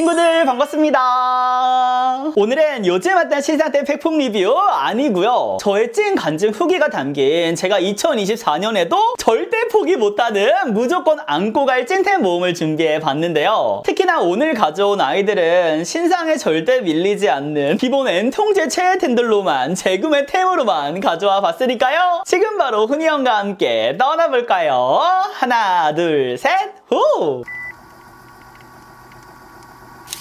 친구들 반갑습니다. 오늘은 요즘 왔던 신상템 팩품 리뷰 아니고요. 저의 찐 간증 후기가 담긴 제가 2024년에도 절대 포기 못하는 무조건 안고 갈 찐템 모음을 준비해 봤는데요. 특히나 오늘 가져온 아이들은 신상에 절대 밀리지 않는 기본 N통제 최애템들로만 재구매 템으로만 가져와 봤으니까요. 지금 바로 훈이 형과 함께 떠나볼까요? 하나, 둘, 셋, 후!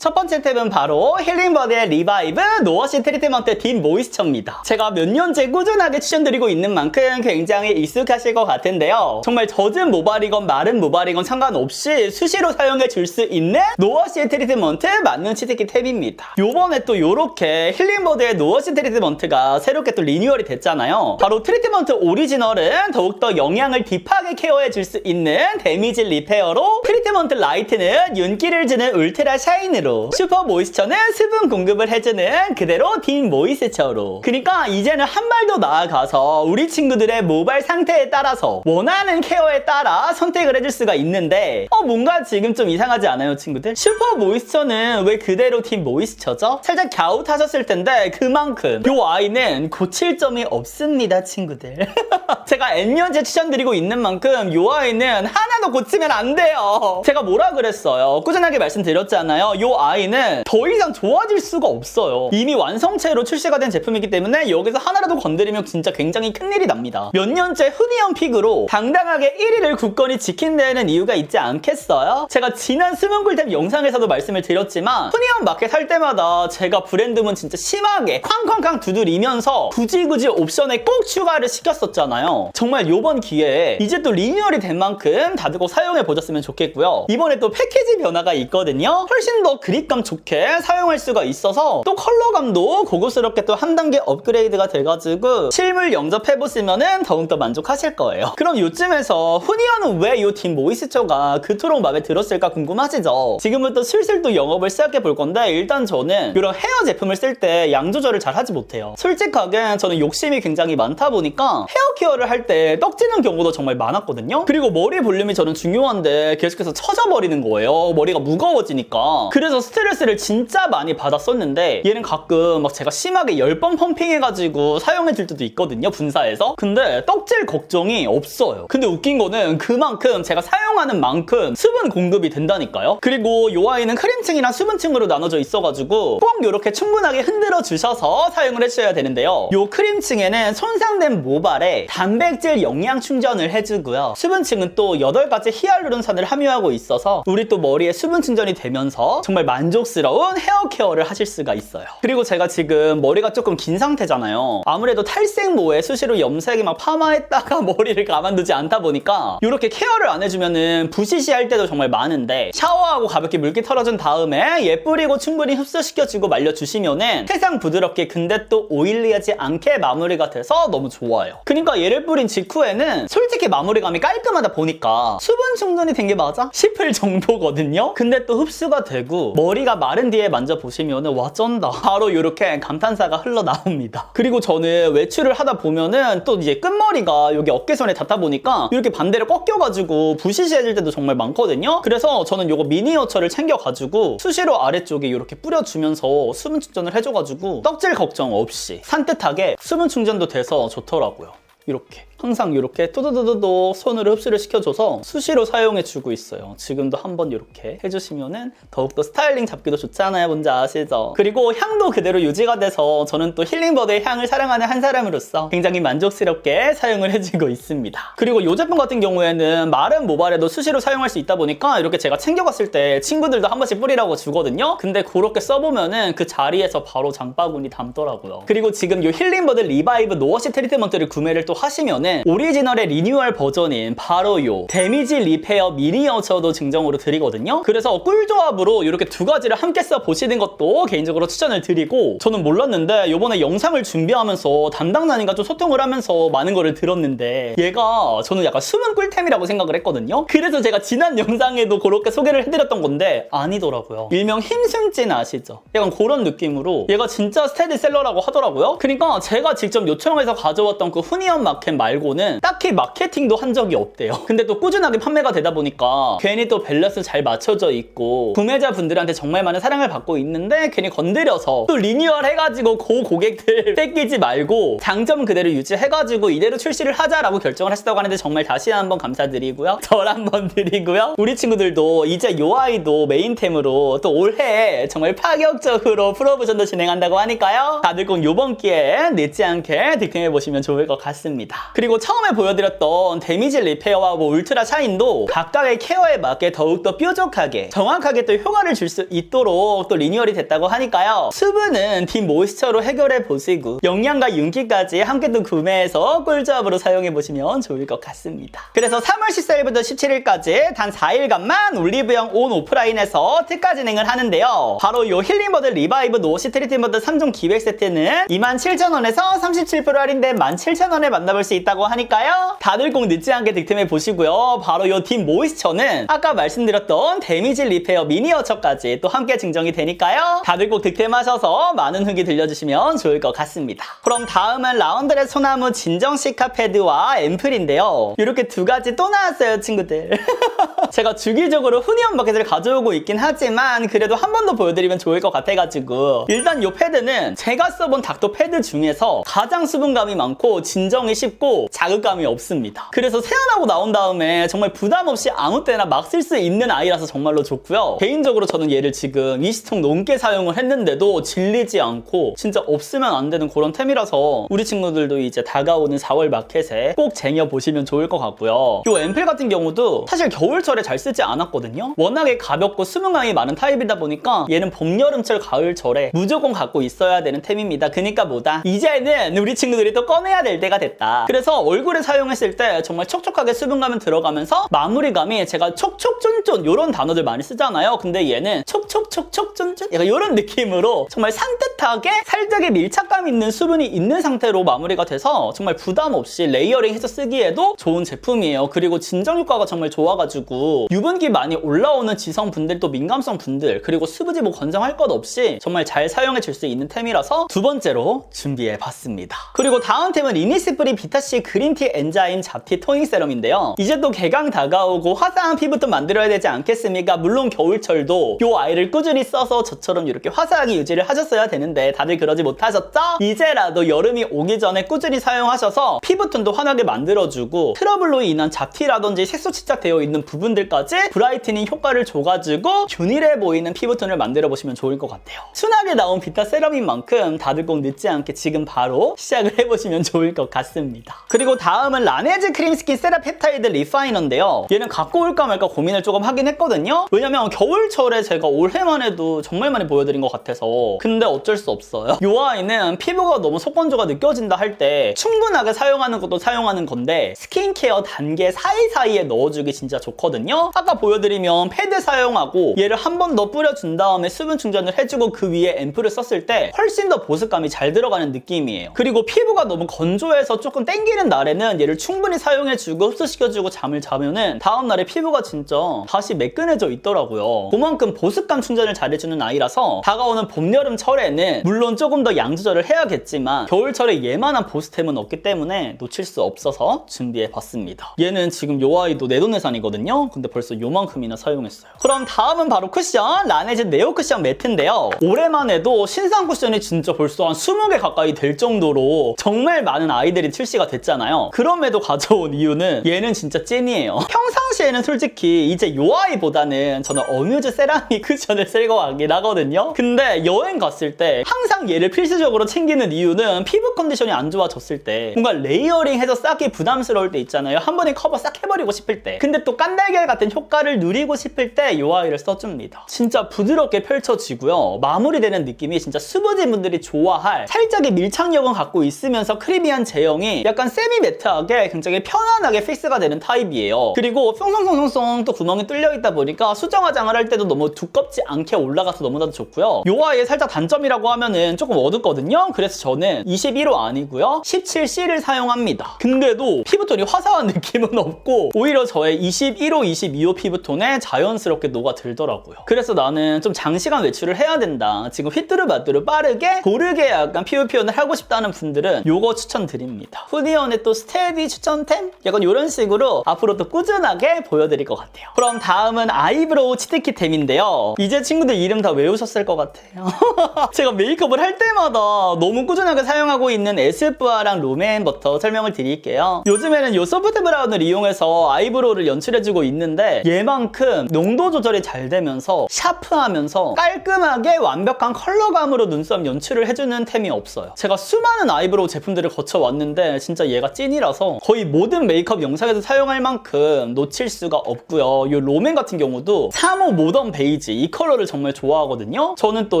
첫 번째 탭은 바로 힐링버드의 리바이브 노워시 트리트먼트 딥 모이스처입니다. 제가 몇 년째 꾸준하게 추천드리고 있는 만큼 굉장히 익숙하실 것 같은데요. 정말 젖은 모발이건 마른 모발이건 상관없이 수시로 사용해 줄 수 있는 노워시 트리트먼트 맞는 치트키 탭입니다. 요번에 또 요렇게 힐링버드의 노워시 트리트먼트가 새롭게 또 리뉴얼이 됐잖아요. 바로 트리트먼트 오리지널은 더욱더 영양을 딥하게 케어해 줄 수 있는 데미지 리페어로 트리트먼트 라이트는 윤기를 주는 울트라 샤인으로 슈퍼 모이스처는 수분 공급을 해주는 그대로 딥 모이스처로. 그러니까 이제는 한 발 더 나아가서 우리 친구들의 모발 상태에 따라서 원하는 케어에 따라 선택을 해줄 수가 있는데 어 뭔가 지금 좀 이상하지 않아요 친구들? 슈퍼 모이스처는 왜 그대로 딥 모이스처죠? 살짝 갸웃하셨을 텐데 그만큼 요 아이는 고칠 점이 없습니다 친구들. 제가 N년째 추천드리고 있는 만큼 요 아이는 하나도 고치면 안 돼요. 제가 뭐라 그랬어요? 꾸준하게 말씀드렸잖아요. 요 아이는 더 이상 좋아질 수가 없어요. 이미 완성체로 출시가 된 제품이기 때문에 여기서 하나라도 건드리면 진짜 굉장히 큰일이 납니다. 몇 년째 흔히형 픽으로 당당하게 1위를 굳건히 지킨다는 이유가 있지 않겠어요? 제가 지난 스문글템 영상에서도 말씀을 드렸지만 흔히형 마켓 살 때마다 제가 브랜드문 진짜 심하게 쾅쾅쾅 두드리면서 굳이 굳이 옵션에 꼭 추가를 시켰었잖아요. 정말 요번 기회에 이제 또 리뉴얼이 된 만큼 다들 꼭 사용해 보셨으면 좋겠고요. 이번에 또 패키지 변화가 있거든요. 훨씬 더 그 립감 좋게 사용할 수가 있어서 또 컬러감도 고급스럽게 또 한 단계 업그레이드가 돼가지고 실물 영접해보시면은 더욱더 만족하실 거예요. 그럼 요쯤에서 후니어는 왜이딘 모이스처가 그토록 마음에 들었을까 궁금하시죠? 지금부터 슬슬 또 영업을 시작해 볼 건데 일단 저는 이런 헤어 제품을 쓸 때 양 조절을 잘 하지 못해요. 솔직하게 저는 욕심이 굉장히 많다 보니까 헤어 케어를 할 때 떡지는 경우도 정말 많았거든요. 그리고 머리 볼륨이 저는 중요한데 계속해서 처져버리는 거예요. 머리가 무거워지니까. 그래서 스트레스를 진짜 많이 받았었는데 얘는 가끔 막 제가 심하게 10번 펌핑해가지고 사용해줄 때도 있거든요. 분사해서. 근데 떡질 걱정이 없어요. 근데 웃긴 거는 그만큼 제가 사용하는 만큼 수분 공급이 된다니까요. 그리고 이 아이는 크림층이랑 수분층으로 나눠져 있어가지고 꼭 이렇게 충분하게 흔들어 주셔서 사용을 해주셔야 되는데요. 이 크림층에는 손상된 모발에 단백질 영양 충전을 해주고요. 수분층은 또 8가지 히알루론산을 함유하고 있어서 우리 또 머리에 수분 충전이 되면서 정말 만족스러운 헤어 케어를 하실 수가 있어요. 그리고 제가 지금 머리가 조금 긴 상태잖아요. 아무래도 탈색 모에 수시로 염색이 막 파마했다가 머리를 가만두지 않다 보니까 이렇게 케어를 안 해주면은 부시시할 때도 정말 많은데 샤워하고 가볍게 물기 털어준 다음에 예 뿌리고 충분히 흡수시켜주고 말려주시면은 세상 부드럽게 근데 또 오일리하지 않게 마무리가 돼서 너무 좋아요. 그러니까 얘를 뿌린 직후에는 솔직히 마무리감이 깔끔하다 보니까 수분 충전이 된 게 맞아? 싶을 정도거든요. 근데 또 흡수가 되고 머리가 마른 뒤에 만져보시면은 와 쩐다. 바로 이렇게 감탄사가 흘러나옵니다. 그리고 저는 외출을 하다 보면은 또 이제 끝머리가 여기 어깨선에 닿다 보니까 이렇게 반대로 꺾여가지고 부시시해질 때도 정말 많거든요. 그래서 저는 요거 미니어처를 챙겨가지고 수시로 아래쪽에 이렇게 뿌려주면서 수분 충전을 해줘가지고 떡질 걱정 없이 산뜻하게 수분 충전도 돼서 좋더라고요. 이렇게 항상 이렇게 또도도도도 손으로 흡수를 시켜줘서 수시로 사용해주고 있어요. 지금도 한번 이렇게 해주시면은 더욱더 스타일링 잡기도 좋잖아요. 뭔지 아시죠? 그리고 향도 그대로 유지가 돼서 저는 또 힐링버드의 향을 사랑하는 한 사람으로서 굉장히 만족스럽게 사용을 해주고 있습니다. 그리고 이 제품 같은 경우에는 마른 모발에도 수시로 사용할 수 있다 보니까 이렇게 제가 챙겨갔을 때 친구들도 한 번씩 뿌리라고 주거든요. 근데 그렇게 써보면은 그 자리에서 바로 장바구니 담더라고요. 그리고 지금 이 힐링버드 리바이브 노워시 트리트먼트를 구매를 또 하시면은 오리지널의 리뉴얼 버전인 바로 요 데미지 리페어 미니어처도 증정으로 드리거든요. 그래서 꿀조합으로 이렇게 두 가지를 함께 써 보시는 것도 개인적으로 추천을 드리고 저는 몰랐는데 이번에 영상을 준비하면서 담당자님과 좀 소통을 하면서 많은 거를 들었는데 얘가 저는 약간 숨은 꿀템이라고 생각을 했거든요. 그래서 제가 지난 영상에도 그렇게 소개를 해드렸던 건데 아니더라고요. 일명 힘승진 아시죠? 약간 그런 느낌으로 얘가 진짜 스테디셀러라고 하더라고요. 그러니까 제가 직접 요청해서 가져왔던 그 후니언 마켓 말고 말고는 딱히 마케팅도 한 적이 없대요. 근데 또 꾸준하게 판매가 되다 보니까 괜히 또 밸런스 잘 맞춰져 있고 구매자분들한테 정말 많은 사랑을 받고 있는데 괜히 건드려서 또 리뉴얼 해가지고 고 고객들 뺏기지 말고 장점 그대로 유지해가지고 이대로 출시를 하자라고 결정을 하셨다고 하는데 정말 다시 한번 감사드리고요. 절 한번 드리고요. 우리 친구들도 이제 요 아이도 메인템으로 또 올해 정말 파격적으로 프로모션도 진행한다고 하니까요. 다들 꼭 요번 기회에 늦지 않게 득템해 보시면 좋을 것 같습니다. 그리고 처음에 보여드렸던 데미지 리페어와 뭐 울트라 샤인도 각각의 케어에 맞게 더욱더 뾰족하게 정확하게 또 효과를 줄 수 있도록 또 리뉴얼이 됐다고 하니까요. 수분은 딥 모이스처로 해결해 보시고 영양과 윤기까지 함께 또 구매해서 꿀조합으로 사용해 보시면 좋을 것 같습니다. 그래서 3월 14일부터 17일까지 단 4일간만 올리브영 온 오프라인에서 특가 진행을 하는데요. 바로 요 힐링버드 리바이브 노시 트리트먼트 3종 기획 세트는 27,000원에서 37% 할인된 17,000원에 만나볼 수 있다 고 하니까요. 다들 꼭 늦지 않게 득템해 보시고요. 바로 요딥 모이스처는 아까 말씀드렸던 데미지 리페어 미니어처까지 또 함께 증정이 되니까요. 다들 꼭 득템하셔서 많은 후기 들려주시면 좋을 것 같습니다. 그럼 다음은 라운드의 소나무 진정 시카 패드와 앰플인데요. 이렇게 두 가지 또 나왔어요, 친구들. 제가 주기적으로 후니언 버켓을 가져오고 있긴 하지만 그래도 한 번 더 보여드리면 좋을 것 같아가지고 일단 이 패드는 제가 써본 닥터 패드 중에서 가장 수분감이 많고 진정이 쉽고 자극감이 없습니다. 그래서 세안하고 나온 다음에 정말 부담 없이 아무 때나 막 쓸 수 있는 아이라서 정말로 좋고요. 개인적으로 저는 얘를 지금 20통 넘게 사용을 했는데도 질리지 않고 진짜 없으면 안 되는 그런 템이라서 우리 친구들도 이제 다가오는 4월 마켓에 꼭 쟁여 보시면 좋을 것 같고요. 이 앰플 같은 경우도 사실 겨울철에 잘 쓰지 않았거든요. 워낙에 가볍고 수분감이 많은 타입이다 보니까 얘는 봄, 여름철, 가을철에 무조건 갖고 있어야 되는 템입니다. 그니까 뭐다 이제는 우리 친구들이 또 꺼내야 될 때가 됐다. 그래서 얼굴에 사용했을 때 정말 촉촉하게 수분감은 들어가면서 마무리감이 제가 촉촉쫀쫀 이런 단어들 많이 쓰잖아요. 근데 얘는 촉촉촉촉쫀쫀 약간 이런 느낌으로 정말 산뜻하게 살짝의 밀착감 있는 수분이 있는 상태로 마무리가 돼서 정말 부담 없이 레이어링해서 쓰기에도 좋은 제품이에요. 그리고 진정 효과가 정말 좋아가지고 유분기 많이 올라오는 지성 분들도 민감성 분들 그리고 수부지 뭐 건정할 것 없이 정말 잘 사용해 줄 수 있는 템이라서 두 번째로 준비해 봤습니다. 그리고 다음 템은 이니스프리 비타C 그린티 엔자임 잡티 토닝 세럼인데요. 이제 또 개강 다가오고 화사한 피부도 만들어야 되지 않겠습니까? 물론 겨울철도 이 아이를 꾸준히 써서 저처럼 이렇게 화사하게 유지를 하셨어야 되는데 다들 그러지 못하셨죠? 이제라도 여름이 오기 전에 꾸준히 사용하셔서 피부톤도 환하게 만들어주고 트러블로 인한 잡티라든지 색소 침착되어 있는 부분들까지 브라이트닝 효과를 줘가지고 균일해 보이는 피부톤을 만들어 보시면 좋을 것 같아요. 순하게 나온 비타 세럼인 만큼 다들 꼭 늦지 않게 지금 바로 시작을 해보시면 좋을 것 같습니다. 그리고 다음은 라네즈 크림스킨 세라펩타이드 리파이너인데요. 얘는 갖고 올까 말까 고민을 조금 하긴 했거든요. 왜냐면 겨울철에 제가 올해만 해도 정말 많이 보여드린 것 같아서 근데 어쩔 수 없어요. 이 아이는 피부가 너무 속건조가 느껴진다 할 때 충분하게 사용하는 것도 사용하는 건데 스킨케어 단계 사이사이에 넣어주기 진짜 좋거든요. 아까 보여드리면 패드 사용하고 얘를 한 번 더 뿌려준 다음에 수분 충전을 해주고 그 위에 앰플을 썼을 때 훨씬 더 보습감이 잘 들어가는 느낌이에요. 그리고 피부가 너무 건조해서 조금 땡기는 날에는 얘를 충분히 사용해주고 흡수시켜주고 잠을 자면은 다음날에 피부가 진짜 다시 매끈해져 있더라고요. 그만큼 보습감 충전을 잘해주는 아이라서 다가오는 봄, 여름, 철에는 물론 조금 더 양 조절을 해야겠지만 겨울철에 얘만한 보스템은 없기 때문에 놓칠 수 없어서 준비해봤습니다. 얘는 지금 요 아이도 내돈내산이거든요. 근데 벌써 요만큼이나 사용했어요. 그럼 다음은 바로 쿠션 라네즈 네오 쿠션 매트인데요. 올해만 해도 신상 쿠션이 진짜 벌써 한 20개 가까이 될 정도로 정말 많은 아이들이 출시가 됐잖아요. 그럼에도 가져온 이유는 얘는 진짜 찐이에요. 평상시에는 솔직히 이제 요 아이보다는 저는 어뮤즈 세라믹 쿠션을 쓸 것 같긴 하거든요. 근데 여행 갔을 때 항상 얘를 필수적으로 챙기는 이유는 피부 컨디션이 안 좋아졌을 때 뭔가 레이어링 해서 쌓기 부담스러울 때 있잖아요. 한 번에 커버 싹 해버리고 싶을 때. 근데 또 깐달걀 같은 효과를 누리고 싶을 때 이 아이를 써줍니다. 진짜 부드럽게 펼쳐지고요. 마무리되는 느낌이 진짜 수부지 분들이 좋아할 살짝의 밀착력은 갖고 있으면서 크리미한 제형이 약간 세미 매트하게 굉장히 편안하게 픽스가 되는 타입이에요. 그리고 뿅송송송송 또 구멍이 뚫려 있다 보니까 수정 화장을 할 때도 너무 두껍지 않게 올라가서 너무나도 좋고요. 이 아이의 살짝 단점이라고 하면 은 피부톤은 조금 어둡거든요. 그래서 저는 21호 아니고요. 17C를 사용합니다. 근데도 피부톤이 화사한 느낌은 없고 오히려 저의 21호, 22호 피부톤에 자연스럽게 녹아들더라고요. 그래서 나는 좀 장시간 외출을 해야 된다. 지금 휘뚜루마뚜루 빠르게 고르게 약간 피부 표현을 하고 싶다는 분들은 요거 추천드립니다. 후디언의 또 스테디 추천템? 약간 이런 식으로 앞으로 또 꾸준하게 보여드릴 것 같아요. 그럼 다음은 아이브로우 치트키템인데요. 이제 친구들 이름 다 외우셨을 것 같아요. 제가 메이크업 을 할 때마다 너무 꾸준하게 사용하고 있는 에스쁘아랑 롬앤버터 설명을 드릴게요. 요즘에는 요 소프트 브라운을 이용해서 아이브로우를 연출해주고 있는데 얘만큼 농도 조절이 잘 되면서 샤프하면서 깔끔하게 완벽한 컬러감으로 눈썹 연출을 해주는 템이 없어요. 제가 수많은 아이브로우 제품들을 거쳐왔는데 진짜 얘가 찐이라서 거의 모든 메이크업 영상에서 사용할 만큼 놓칠 수가 없고요. 이 롬앤 같은 경우도 3호 모던 베이지 이 컬러를 정말 좋아하거든요. 저는 또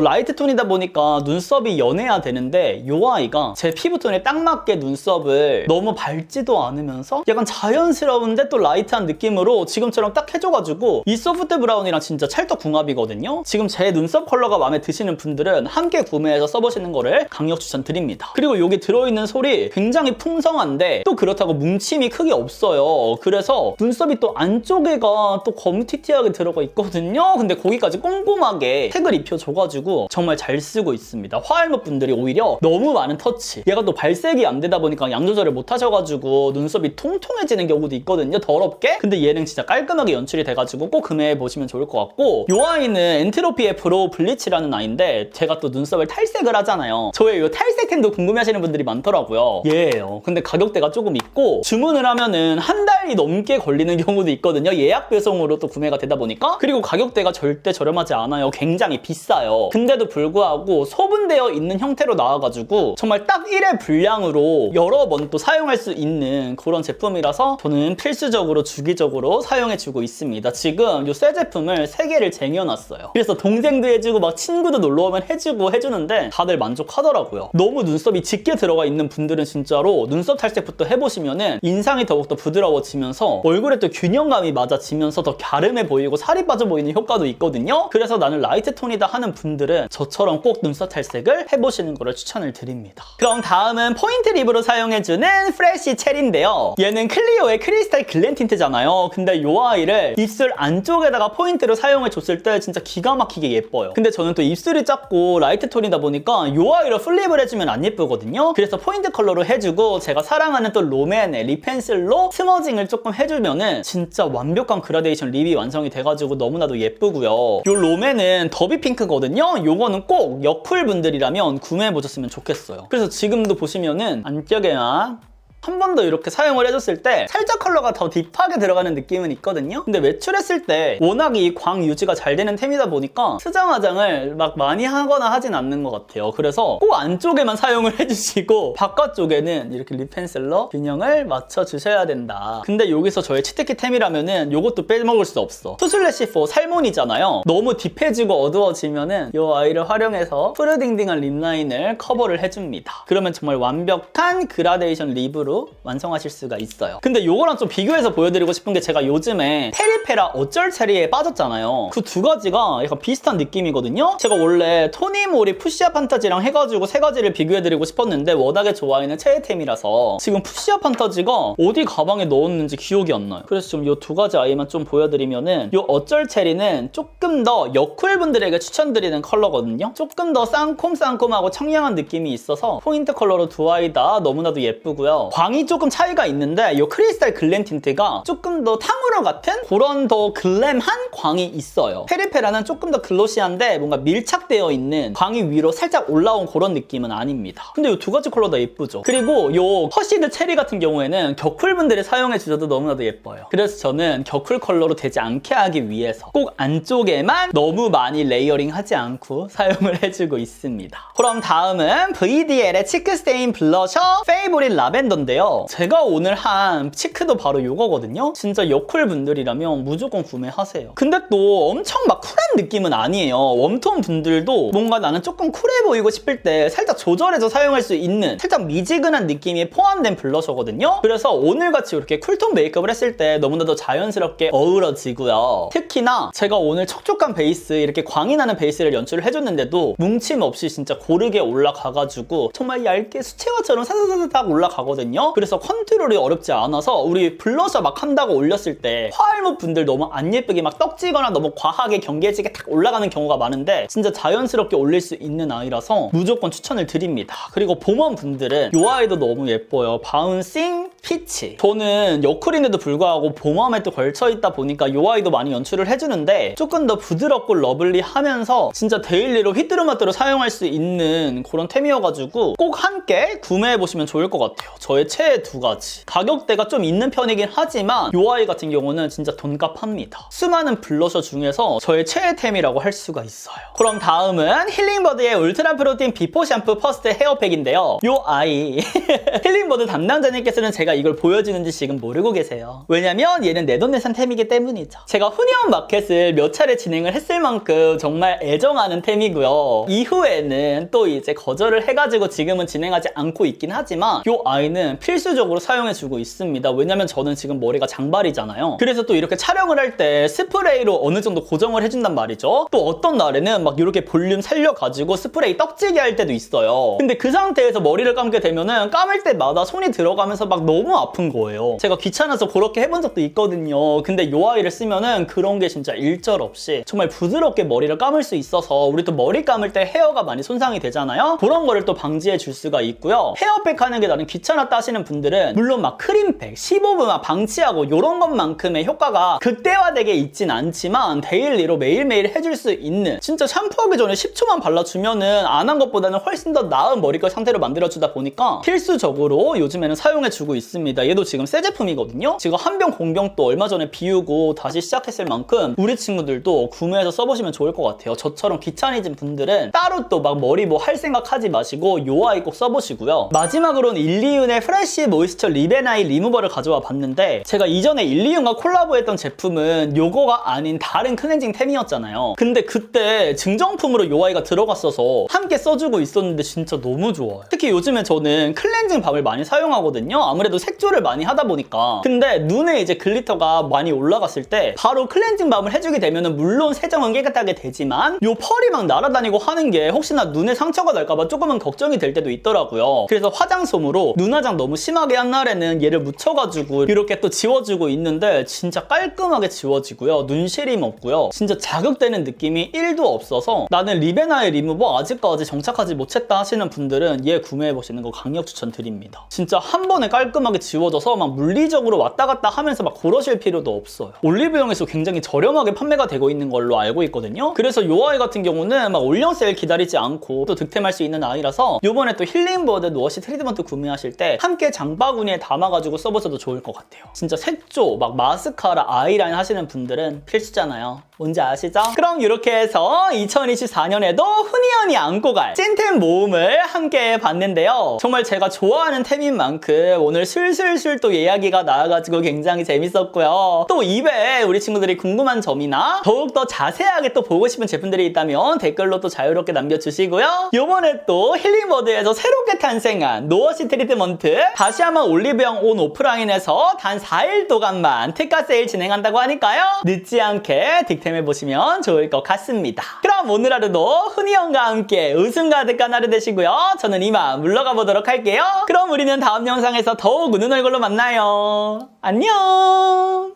라이트 톤이다 보니까 눈 썹이 연해야 되는데 이 아이가 제 피부톤에 딱 맞게 눈썹을 너무 밝지도 않으면서 약간 자연스러운데 또 라이트한 느낌으로 지금처럼 딱 해줘가지고 이 소프트 브라운이랑 진짜 찰떡궁합이거든요. 지금 제 눈썹 컬러가 마음에 드시는 분들은 함께 구매해서 써보시는 거를 강력 추천드립니다. 그리고 여기 들어있는 솔이 굉장히 풍성한데 또 그렇다고 뭉침이 크게 없어요. 그래서 눈썹이 또 안쪽에가 또 검티티하게 들어가 있거든요. 근데 거기까지 꼼꼼하게 택을 입혀줘가지고 정말 잘 쓰고 있습니다. 화알못 분들이 오히려 너무 많은 터치. 얘가 또 발색이 안 되다 보니까 양 조절을 못 하셔가지고 눈썹이 통통해지는 경우도 있거든요. 더럽게. 근데 얘는 진짜 깔끔하게 연출이 돼가지고 꼭 구매해 보시면 좋을 것 같고 이 아이는 엔트로피의 프로 블리치라는 아이인데 제가 또 눈썹을 탈색을 하잖아요. 저의 이 탈색템도 궁금해하시는 분들이 많더라고요. 얘예요. 근데 가격대가 조금 있고 주문을 하면은 한 달이 넘게 걸리는 경우도 있거든요. 예약 배송으로 또 구매가 되다 보니까 그리고 가격대가 절대 저렴하지 않아요. 굉장히 비싸요. 근데도 불구하고 소 분되어 있는 형태로 나와가지고 정말 딱 1회 분량으로 여러 번 또 사용할 수 있는 그런 제품이라서 저는 필수적으로 주기적으로 사용해주고 있습니다. 지금 이 새 제품을 3개를 쟁여놨어요. 그래서 동생도 해주고 막 친구도 놀러 오면 해주고 해주는데 다들 만족하더라고요. 너무 눈썹이 짙게 들어가 있는 분들은 진짜로 눈썹 탈색부터 해보시면은 인상이 더욱더 부드러워지면서 얼굴에 또 균형감이 맞아지면서 더 갸름해 보이고 살이 빠져 보이는 효과도 있거든요. 그래서 나는 라이트 톤이다 하는 분들은 저처럼 꼭 눈썹 탈 색을 해보시는 거를 추천을 드립니다. 그럼 다음은 포인트 립으로 사용해주는 프레쉬 체리인데요. 얘는 클리오의 크리스탈 글렌 틴트잖아요. 근데 이 아이를 입술 안쪽에다가 포인트로 사용해줬을 때 진짜 기가 막히게 예뻐요. 근데 저는 또 입술이 작고 라이트 톤이다 보니까 이 아이로 플립을 해주면 안 예쁘거든요. 그래서 포인트 컬러로 해주고 제가 사랑하는 또 롬앤의 립 펜슬로 스머징을 조금 해주면은 진짜 완벽한 그라데이션 립이 완성이 돼가지고 너무나도 예쁘고요. 이 롬앤은 더비 핑크거든요. 요거는 꼭 여쿨 분들이라면 구매해 보셨으면 좋겠어요. 그래서 지금도 보시면은 안쪽에만 한 번 더 이렇게 사용을 해줬을 때 살짝 컬러가 더 딥하게 들어가는 느낌은 있거든요. 근데 외출했을 때 워낙 이 광 유지가 잘 되는 템이다 보니까 수정 화장을 막 많이 하거나 하진 않는 것 같아요. 그래서 꼭 안쪽에만 사용을 해주시고 바깥쪽에는 이렇게 립 펜슬로 균형을 맞춰주셔야 된다. 근데 여기서 저의 치트키 템이라면은 이것도 빼먹을 수 없어. 투슬래시4 살몬이잖아요. 너무 딥해지고 어두워지면은 이 아이를 활용해서 푸르딩딩한 립 라인을 커버를 해줍니다. 그러면 정말 완벽한 그라데이션 립으로 완성하실 수가 있어요. 근데 요거랑 좀 비교해서 보여드리고 싶은 게 제가 요즘에 페리페라 어쩔 체리에 빠졌잖아요. 그 두 가지가 약간 비슷한 느낌이거든요. 제가 원래 토니모리 푸시아 판타지랑 해가지고 세 가지를 비교해드리고 싶었는데 워낙에 좋아하는 최애템이라서 지금 푸시아 판타지가 어디 가방에 넣었는지 기억이 안 나요. 그래서 좀이두 가지 아이만 좀 보여드리면은 이 어쩔 체리는 조금 더 여쿨 분들에게 추천드리는 컬러거든요. 조금 더 쌍콤쌍콤하고 청량한 느낌이 있어서 포인트 컬러로 두 아이 다 너무나도 예쁘고요. 광이 조금 차이가 있는데 이 크리스탈 글램 틴트가 조금 더 탕후루 같은 그런 더 글램한 광이 있어요. 페리페라는 조금 더 글로시한데 뭔가 밀착되어 있는 광이 위로 살짝 올라온 그런 느낌은 아닙니다. 근데 이 두 가지 컬러 다 예쁘죠. 그리고 이 허시드 체리 같은 경우에는 겨쿨 분들이 사용해 주셔도 너무나도 예뻐요. 그래서 저는 겨쿨 컬러로 되지 않게 하기 위해서 꼭 안쪽에만 너무 많이 레이어링 하지 않고 사용을 해주고 있습니다. 그럼 다음은 VDL의 치크스테인 블러셔 페이보릿 라벤더인데 있는데요. 제가 오늘 한 치크도 바로 이거거든요. 진짜 여쿨 분들이라면 무조건 구매하세요. 근데 또 엄청 막 쿨한 느낌은 아니에요. 웜톤 분들도 뭔가 나는 조금 쿨해 보이고 싶을 때 살짝 조절해서 사용할 수 있는 살짝 미지근한 느낌이 포함된 블러셔거든요. 그래서 오늘같이 이렇게 쿨톤 메이크업을 했을 때 너무나도 자연스럽게 어우러지고요. 특히나 제가 오늘 촉촉한 베이스 이렇게 광이 나는 베이스를 연출을 해줬는데도 뭉침 없이 진짜 고르게 올라가가지고 정말 얇게 수채화처럼 사사사사딱 올라가거든요. 그래서 컨트롤이 어렵지 않아서 우리 블러셔 막 한다고 올렸을 때 화알못 분들 너무 안 예쁘게 막 떡지거나 너무 과하게 경계지게 탁 올라가는 경우가 많은데 진짜 자연스럽게 올릴 수 있는 아이라서 무조건 추천을 드립니다. 그리고 봄원 분들은 이 아이도 너무 예뻐요. 바운싱 피치. 저는 여쿨인데도 불구하고 봄웜에 또 걸쳐있다 보니까 이 아이도 많이 연출을 해주는데 조금 더 부드럽고 러블리하면서 진짜 데일리로 휘뚜루마뚜루 사용할 수 있는 그런 템이어가지고 꼭 함께 구매해보시면 좋을 것 같아요. 저의 최애 두 가지. 가격대가 좀 있는 편이긴 하지만 이 아이 같은 경우는 진짜 돈값 합니다. 수많은 블러셔 중에서 저의 최애템이라고 할 수가 있어요. 그럼 다음은 힐링버드의 울트라 프로틴 비포 샴푸 퍼스트 헤어팩인데요. 이 아이 힐링버드 담당자님께서는 제가 이걸 보여주는지 지금 모르고 계세요. 왜냐면 얘는 내돈내산 템이기 때문이죠. 제가 후니언 마켓을 몇 차례 진행을 했을 만큼 정말 애정하는 템이고요. 이후에는 또 이제 거절을 해가지고 지금은 진행하지 않고 있긴 하지만 이 아이는 필수적으로 사용해주고 있습니다. 왜냐면 저는 지금 머리가 장발이잖아요. 그래서 또 이렇게 촬영을 할 때 스프레이로 어느 정도 고정을 해준단 말이죠. 또 어떤 날에는 막 이렇게 볼륨 살려가지고 스프레이 떡지게 할 때도 있어요. 근데 그 상태에서 머리를 감게 되면은 감을 때마다 손이 들어가면서 막 너무 아픈 거예요. 제가 귀찮아서 그렇게 해본 적도 있거든요. 근데 이 아이를 쓰면은 그런 게 진짜 일절 없이 정말 부드럽게 머리를 감을 수 있어서 우리 또 머리 감을 때 헤어가 많이 손상이 되잖아요. 그런 거를 또 방지해 줄 수가 있고요. 헤어팩 하는 게 나는 귀찮았다 하시는 분들은 물론 막 크림팩, 15분만 방치하고 이런 것만큼의 효과가 극대화되게 있진 않지만 데일리로 매일매일 해줄 수 있는 진짜 샴푸하기 전에 10초만 발라주면은 안 한 것보다는 훨씬 더 나은 머리결 상태로 만들어주다 보니까 필수적으로 요즘에는 사용해주고 있습니다. 얘도 지금 새 제품이거든요. 지금 한병 공병 또 얼마 전에 비우고 다시 시작했을 만큼 우리 친구들도 구매해서 써보시면 좋을 것 같아요. 저처럼 귀차니진 분들은 따로 또 막 머리 뭐 할 생각 하지 마시고 요 아이 꼭 써보시고요. 마지막으로는 일리윤의 프레쉬 모이스처 리베나이 리무버를 가져와 봤는데 제가 이전에 일리윤과 콜라보했던 제품은 요거가 아닌 다른 클렌징 템이었잖아요. 근데 그때 증정품으로 요 아이가 들어갔어서 함께 써주고 있었는데 진짜 너무 좋아요. 특히 요즘에 저는 클렌징 밤을 많이 사용하거든요. 아무래도 색조를 많이 하다 보니까. 근데 눈에 이제 글리터가 많이 올라갔을 때 바로 클렌징 밤을 해주게 되면은 물론 세정은 깨끗하게 되지만 요 펄이 막 날아다니고 하는 게 혹시나 눈에 상처가 날까봐 조금은 걱정이 될 때도 있더라고요. 그래서 화장솜으로 눈화장 너무 심하게 한 날에는 얘를 묻혀가지고 이렇게 또 지워주고 있는데 진짜 깔끔하게 지워지고요. 눈시림 없고요. 진짜 자극되는 느낌이 1도 없어서 나는 리베나의 리무버 아직까지 정착하지 못했다 하시는 분들은 얘 구매해보시는 거 강력 추천드립니다. 진짜 한 번에 깔끔하게 지워져서 막 물리적으로 왔다 갔다 하면서 막 고러실 필요도 없어요. 올리브영에서 굉장히 저렴하게 판매가 되고 있는 걸로 알고 있거든요. 그래서 요 아이 같은 경우는 막 올영 세일 기다리지 않고 또 득템할 수 있는 아이라서 요번에 또 힐링버드 노워시 트리트먼트 구매하실 때 함께 장바구니에 담아가지고 써보셔도 좋을 것 같아요. 진짜 색조, 막 마스카라, 아이라인 하시는 분들은 필수잖아요. 뭔지 아시죠? 그럼 이렇게 해서 2024년에도 훈이언이 안고 갈 찐템 모음을 함께 봤는데요. 정말 제가 좋아하는 템인 만큼 오늘 술술술 또 이야기가 나와가지고 굉장히 재밌었고요. 또 입에 우리 친구들이 궁금한 점이나 더욱더 자세하게 또 보고 싶은 제품들이 있다면 댓글로 또 자유롭게 남겨주시고요. 요번에 또 힐링버드에서 새롭게 탄생한 노워시 트리트먼트 다시 한번 올리브영 온 오프라인에서 단 4일 동안만 특가 세일 진행한다고 하니까요. 늦지 않게 득템해보시면 좋을 것 같습니다. 그럼 오늘 하루도 흔히 형과 함께 웃음 가득한 하루 되시고요. 저는 이만 물러가 보도록 할게요. 그럼 우리는 다음 영상에서 더욱 웃는 얼굴로 만나요. 안녕!